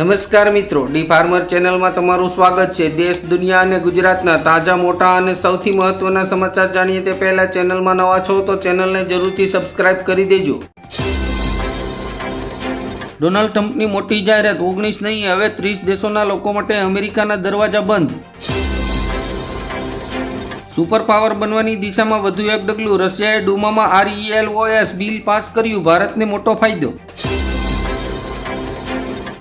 નમસ્કાર મિત્રો D farmer ચેનલમાં તમારું સ્વાગત છે. દેશ, દુનિયા અને ગુજરાતના તાજા, મોટા અને સૌથી મહત્વના સમાચાર જાણીએ તે પહેલા ચેનલમાં નવા છો તો ચેનલને જરૂરથી સબસ્ક્રાઇબ કરી દેજો. ડોનાલ્ડ ટ્રમ્પની મોટી જાહેરાત ઓગણીસ નહીં, હવે ત્રીસ દેશોના લોકો માટે અમેરિકાના દરવાજા બંધ. સુપર પાવર બનવાની દિશામાં વધુ એક ડગલું, રશિયાએ ડુમામાં આરઈએલઓએસ બિલ પાસ કર્યું, ભારતને મોટો ફાયદો.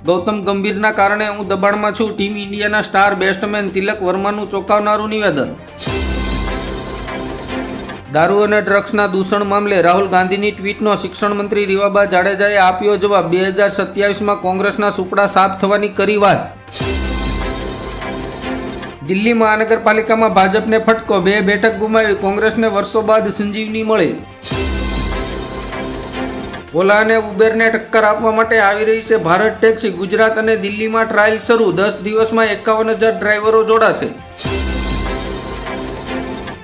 ગૌતમ ગંભીરના કારણે હું દબાણમાં છું. ટીમ ઇન્ડિયાના સ્ટાર બેસ્ટમેન તિલક વર્માનું ચોંકાવનારું નિવેદન. દારૂ અને ડ્રગ્સના દૂષણ મામલે રાહુલ ગાંધીની ટ્વીટનો શિક્ષણ મંત્રી રીવાબા જાડેજાએ આપ્યો જવાબ. બે હજાર સત્યાવીસમાં કોંગ્રેસના સુપડા સાફ થવાની કરી વાત. દિલ્હી મહાનગરપાલિકામાં ભાજપને ફટકો. બે બેઠક ગુમાવી. કોંગ્રેસને વર્ષો બાદ સંજીવની મળી. ઓલા અને ઉબેરને ટક્કર આપવા માટે આવી રહી છે ભારત ટેક્સી. ગુજરાત અને દિલ્હીમાં ટ્રાયલ શરૂ. દસ દિવસમાં એકાવન હજાર ડ્રાઈવરો જોડાશે.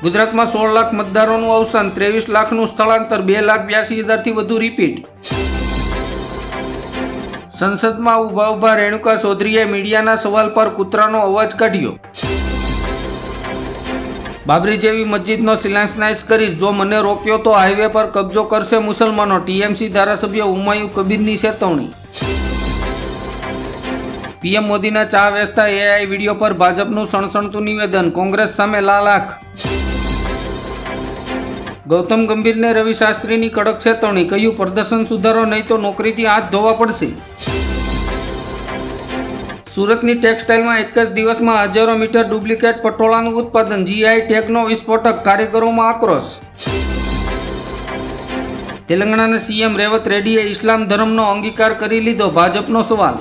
ગુજરાતમાં સોળ લાખ મતદારોનું અવસાન, ત્રેવીસ લાખનું સ્થળાંતર, બે લાખ બ્યાસી હજારથી વધુ રિપીટ સંસદમાં ઊભા ઊભા રેણુકા ચૌધરીએ મીડિયાના સવાલ પર કૂતરાનો અવાજ કાઢ્યો. બાબરી જેવી મસ્જિદનો શિલાન્યાસ કરીશ. જો મને રોક્યો તો હાઈવે પર કબજો કરશે મુસલમાનો. ટીએમસી ધારાસભ્ય હુમાયુ કબીરની ચેતવણી. પીએમ મોદીના ચા વેચતા એઆઈ વીડિયો પર ભાજપનું સણસણતું નિવેદન. કોંગ્રેસ સામે લાલ આંખ. ગૌતમ ગંભીરને રવિ શાસ્ત્રીની કડક ચેતવણી. કહ્યું, પ્રદર્શન સુધારો, નહીં તો નોકરીથી હાથ ધોવા પડશે. સુરતની ટેક્સટાઇલમાં એક જ દિવસમાં હજારો મીટર ડુપ્લિકેટ પટોળાનું ઉત્પાદન. જીઆઈ ટેગનો વિસ્ફોટક કારીગરોમાં આક્રોશ. તેલંગાણાના સીએમ રેવત રેડ્ડીએ ઇસ્લામ ધર્મનો અંગીકાર કરી લીધો. ભાજપનો સવાલ.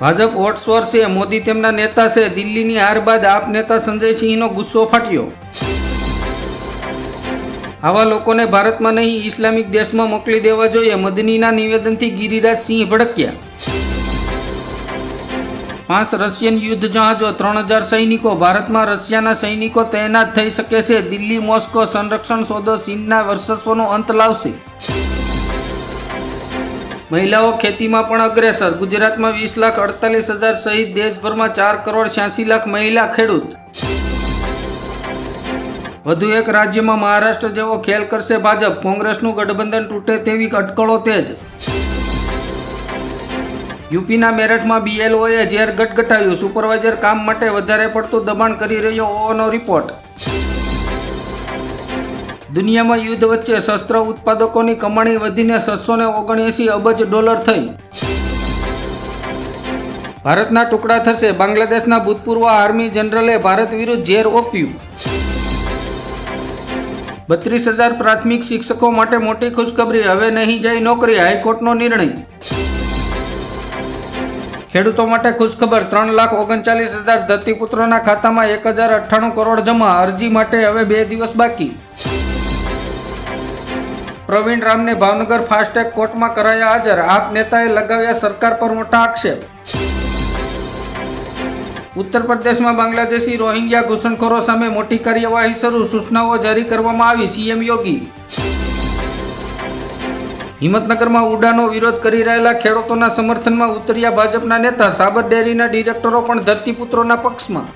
ભાજપ વોટ્સવર છે મોદી તેમના નેતા છે. દિલ્હીની હાર બાદ આપ નેતા સંજય સિંહનો ગુસ્સો ફાટ્યો. આવા લોકોને ભારતમાં નહીં ઇસ્લામિક દેશમાં મોકલી દેવા જોઈએ. મદનીના નિવેદનથી ગિરિરાજ સિંહ ભડક્યા. પાંચ રશિયન યુદ્ધ જહાજો, ત્રણ હજાર સૈનિકો. ભારતમાં રશિયાના સૈનિકો તૈનાત થઈ શકે છે. દિલ્હી, મોસ્કો સંરક્ષણ સોદો ચીનના વર્ચસ્વનો અંત લાવશે. મહિલાઓ ખેતીમાં પણ અગ્રેસર. ગુજરાતમાં વીસ લાખ અડતાલીસ હજાર સહિત દેશભરમાં ચાર કરોડ છ્યાસી લાખ મહિલા ખેડૂત. વધુ એક રાજ્યમાં મહારાષ્ટ્ર જેવો ખેલ કરશે ભાજપ. કોંગ્રેસનું ગઠબંધન તૂટે તેવી અટકળો તેજ. યુપીના મેરઠમાં બીએલઓએ ઝેર ગટગટાવ્યું. સુપરવાઇઝર કામ માટે વધારે પડતું દબાણ કરી રહ્યો હોવાનો રિપોર્ટ. દુનિયામાં યુદ્ધ વચ્ચે શસ્ત્ર ઉત્પાદકોની કમાણી વધીને સાતસો ને ઓગણએંસી અબજ ડોલર થઈ. ભારતના ટુકડા થશે. બાંગ્લાદેશના ભૂતપૂર્વ આર્મી જનરલે ભારત વિરુદ્ધ ઝેર ઓપ્યું. બત્રીસ હજાર પ્રાથમિક શિક્ષકો માટે મોટી ખુશખબરી. હવે નહીં જાય નોકરી, હાઈકોર્ટનો નિર્ણય. ખેડૂતો માટે ખુશખબર, ત્રણ લાખ ઓગણચાલીસ હજાર ધરતીપુત્રોના ખાતામાં એક હજાર અઠ્ઠાણું કરોડ જમા. અરજી માટે હવે બે દિવસ બાકી. પ્રવીણ રામને ભાવનગર ફાસ્ટેગ કોર્ટમાં કરાયા હાજર. આપ નેતાએ લગાવ્યા સરકાર પર મોટા આક્ષેપ. ઉત્તર પ્રદેશમાં બાંગ્લાદેશી રોહિંગ્યા ઘૂસણખોરો સામે મોટી કાર્યવાહી શરૂ. સૂચનાઓ જારી કરવામાં આવી. સીએમ યોગી હિંમતનગરમાં ઉડાનો વિરોધ કરી રહેલા ખેડૂતોના સમર્થનમાં ઉતર્યા ભાજપના નેતા. સાબર ડેરીના ડિરેક્ટરો પણ ધરતીપુત્રોના પક્ષમાં.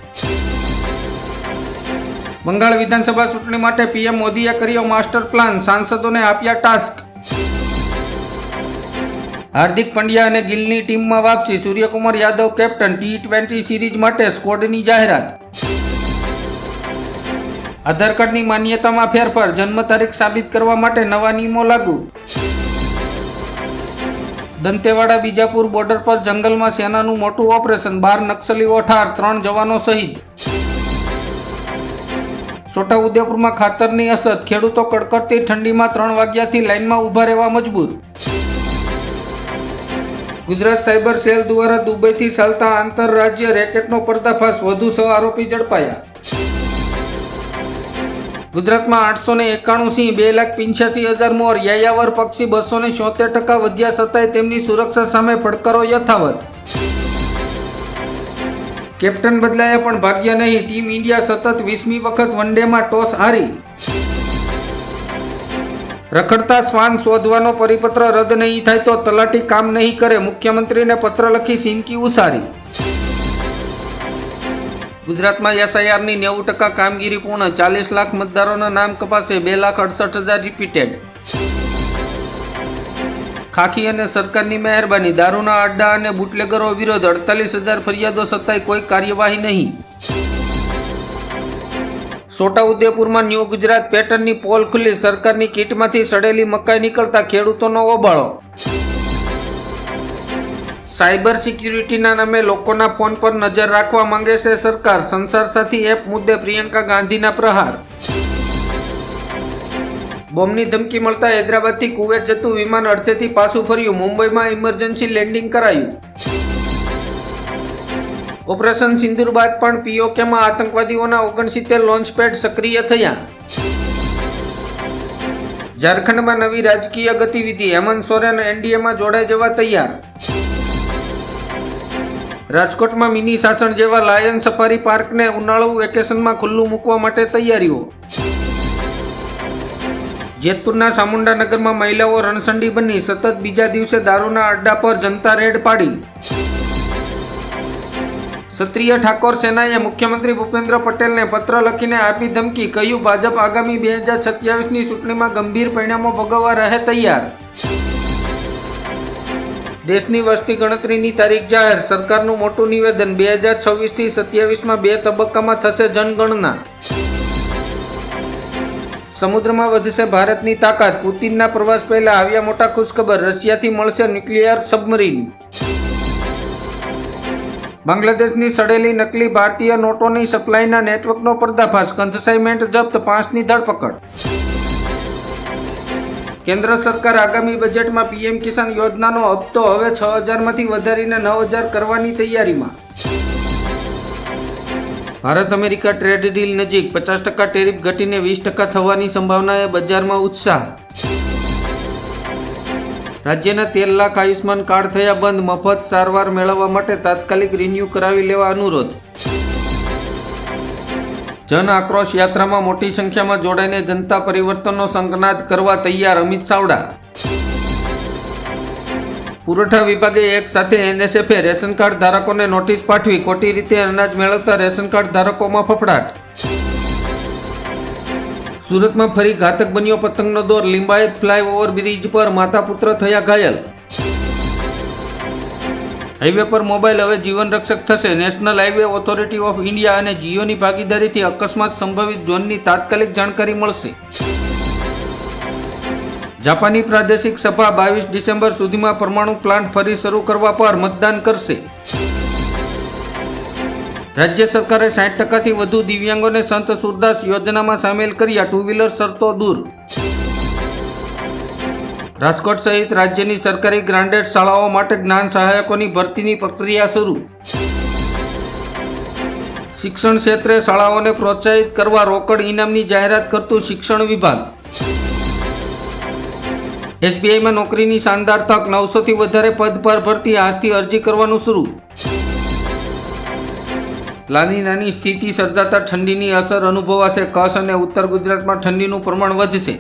બંગાળ વિધાનસભા ચૂંટણી માટે પીએમ મોદીએ કર્યો માસ્ટર પ્લાન. સાંસદોને આપ્યા ટાસ્ક. હાર્દિક પંડ્યા અને ગિલની ટીમમાં વાપસી Suryakumar Yadav captain T twenty series માટે સ્કોડની જાહેરાત. આધાર કાર્ડની માન્યતામાં ફેરફાર, જન્મ તારીખ સાબિત કરવા માટે નવા નિયમો લાગુ. દંતેવાડા બીજાપુર બોર્ડર પર જંગલમાં સેનાનું મોટું ઓપરેશન, બાર નક્સલીઓ ઠાર, ત્રણ જવાનો શહીદ. છોટાઉદેપુરમાં ખાતરની અસર ખેડૂતો કડકડતી ઠંડીમાં ત્રણ વાગ્યાથી લાઇનમાં ઊભા રહેવા મજબૂર. ગુજરાત સાયબર સેલ દ્વારા દુબઈથી ચાલતા આંતરરાજ્ય રેકેટનો પર્દાફાશ, વધુ છ આરોપી ઝડપાયા. ગુજરાતમાં આઠસો ને એકાણું સિંહ, બે લાખ પંચ્યાસી હજાર મોર, યાયાવર પક્ષી બસો ને છોતેર ટકા વધ્યા છતાંય તેમની સુરક્ષા સામે પડકારો યથાવત. કેપ્ટન બદલાયા પણ ભાગ્ય નહીં, ટીમ ઇન્ડિયા સતત વીસમી વખત વનડેમાં ટોસ હારી. રખડતા શ્વાન શોધવાનો પરિપત્ર રદ નહીં થાય તો તલાટી કામ નહીં કરે. મુખ્યમંત્રીને પત્ર લખી સિમકી ઉસારી. ગુજરાતમાં એસઆઈઆરની નેવું ટકા કામગીરી પૂર્ણ. ચાલીસ લાખ મતદારોના નામ કપાશે. બે લાખ અડસઠ હજાર રિપીટેડ. ખાખી અને સરકારની મહેરબાની. દારૂના અડ્ડા અને બુટલેગરો વિરોધ અડતાલીસ હજાર ફરિયાદો છતાંય કોઈ કાર્યવાહી નહીં. છોટાઉદેપુરમાં ન્યૂ ગુજરાત પેટર્નની પોલ ખુલ્લી સરકારની કીટમાંથી સડેલી મકાઈ નીકળતા ખેડૂતોનો ઓબાળો. સાયબર સિક્યુરિટીના નામે લોકોના ફોન પર નજર રાખવા માંગે છે સરકાર. સંસાર સાથી એપ મુદ્દે પ્રિયંકા ગાંધીના પ્રહાર. બોમ્બની ધમકી મળતા હૈદરાબાદથી કુવેત જતું વિમાન અડધેથી પાછું ફર્યું. મુંબઈમાં ઇમરજન્સી લેન્ડિંગ કરાયું. ઓપરેશન સિંદુર બાદ પણ પીઓકેમાં આતંકવાદીઓના ઓગણસિત્તેર લોન્ચપેડ સક્રિય થયા. ઝારખંડમાં નવી રાજકીય ગતિવિધિ. હેમંત સોરેન એનડીએમાં જોડાઈ જવા તૈયાર. રાજકોટમાં મિની સાસણ જેવા લાયન સફારી પાર્કને ઉનાળુ વેકેશનમાં ખુલ્લું મૂકવા માટે તૈયારીઓ. જેતપુરના ચામુંડાનગરમાં મહિલાઓ રણસંડી બની. સતત બીજા દિવસે દારૂના અડ્ડા પર જનતા રેડ પાડી. ક્ષત્રિય ઠાકોર સેનાએ મુખ્યમંત્રી ભૂપેન્દ્ર પટેલને પત્ર લખીને આપી ધમકી, કહ્યું, ભાજપ આગામી બે હજાર સત્યાવીસની ચૂંટણીમાં ગંભીર પરિણામો ભોગવવા રહે તૈયાર. દેશની વસ્તી ગણતરીની તારીખ જાહેર, સરકારનું મોટું નિવેદન, બે હજાર છવ્વીસથી સત્યાવીસમાં બે તબક્કામાં થશે જનગણના. સમુદ્રમાં વધશે ભારતની તાકાત, પુતિનના પ્રવાસ પહેલા આવ્યા મોટા ખુશખબર, રશિયાથી મળશે ન્યુક્લિયર સબમરીન. બાંગ્લાદેશની સડેલી નકલી ભારતીય નોટોની સપ્લાયના નેટવર્કનો પર્દાફાશ કંથસાઇમેન્ટ જપ્ત, પાંચની ધરપકડ. કેન્દ્ર સરકાર આગામી બજેટમાં પીએમ કિસાન યોજનાનો હપ્તો હવે છ હજારમાંથી વધારીને નવ હજાર કરવાની તૈયારીમાં. ભારત અમેરિકા ટ્રેડ ડીલ નજીક, પચાસ ટકા ટેરિફ ઘટીને વીસ ટકા થવાની સંભાવનાએ બજારમાં ઉત્સાહ. રાજ્યના તેર લાખ આયુષ્માન કાર્ડ થયા બંધ મફત સારવાર મેળવવા માટે તાત્કાલિક રિન્યૂ કરાવી લેવા અનુરોધ. જન આક્રોશ યાત્રામાં મોટી સંખ્યામાં જોડાઈને જનતા પરિવર્તનનો સંકનાદ કરવા તૈયાર અમિત ચાવડા. પુરવઠા વિભાગે એક સાથે એનએસએફે રેશન કાર્ડ ધારકોને નોટિસ પાઠવી, ખોટી રીતે અનાજ મેળવતા રેશન કાર્ડ ધારકોમાં ફફડાટ. સુરતમાં ફરી ઘાતક બન્યો પતંગનો દોર. લિંબાયત ફ્લાયઓવર બ્રિજ પર માતા પુત્ર થયા ઘાયલ. હાઈવે પર મોબાઈલ હવે જીવન રક્ષક થશે. National highway authority of India અને જીઓની ભાગીદારીથી અકસ્માત સંભવિત ઝોનની તાત્કાલિક જાણકારી મળશે. જાપાની પ્રાદેશિક સભા બાવીસ ડિસેમ્બર સુધીમાં પરમાણુ પ્લાન્ટ ફરી શરૂ કરવા પર મતદાન કરશે. રાજ્ય સરકારે સાઠ ટકાથી વધુ દિવ્યાંગોને સંત સુરદાસ યોજનામાં સામેલ કર્યા ટુ વ્હીલર શરતો દૂર. રાજકોટ સહિત રાજ્યની સરકારી ગ્રાન્ટેડ શાળાઓ માટે જ્ઞાન સહાયકોની ભરતીની પ્રક્રિયા શરૂ. શિક્ષણ ક્ષેત્રે શાળાઓને પ્રોત્સાહિત કરવા રોકડ ઇનામની જાહેરાત કરતું શિક્ષણ વિભાગ. એસબીઆઈમાં નોકરીની શાનદાર તક નવસોથી વધારે પદ પર ભરતી આજથી અરજી કરવાનું શરૂ. નાની નાની સ્થિતિ સર્જાતા ઠંડીની અસર અનુભવાશે કચ્છ અને ઉત્તર ગુજરાતમાં ઠંડીનું પ્રમાણ વધશે.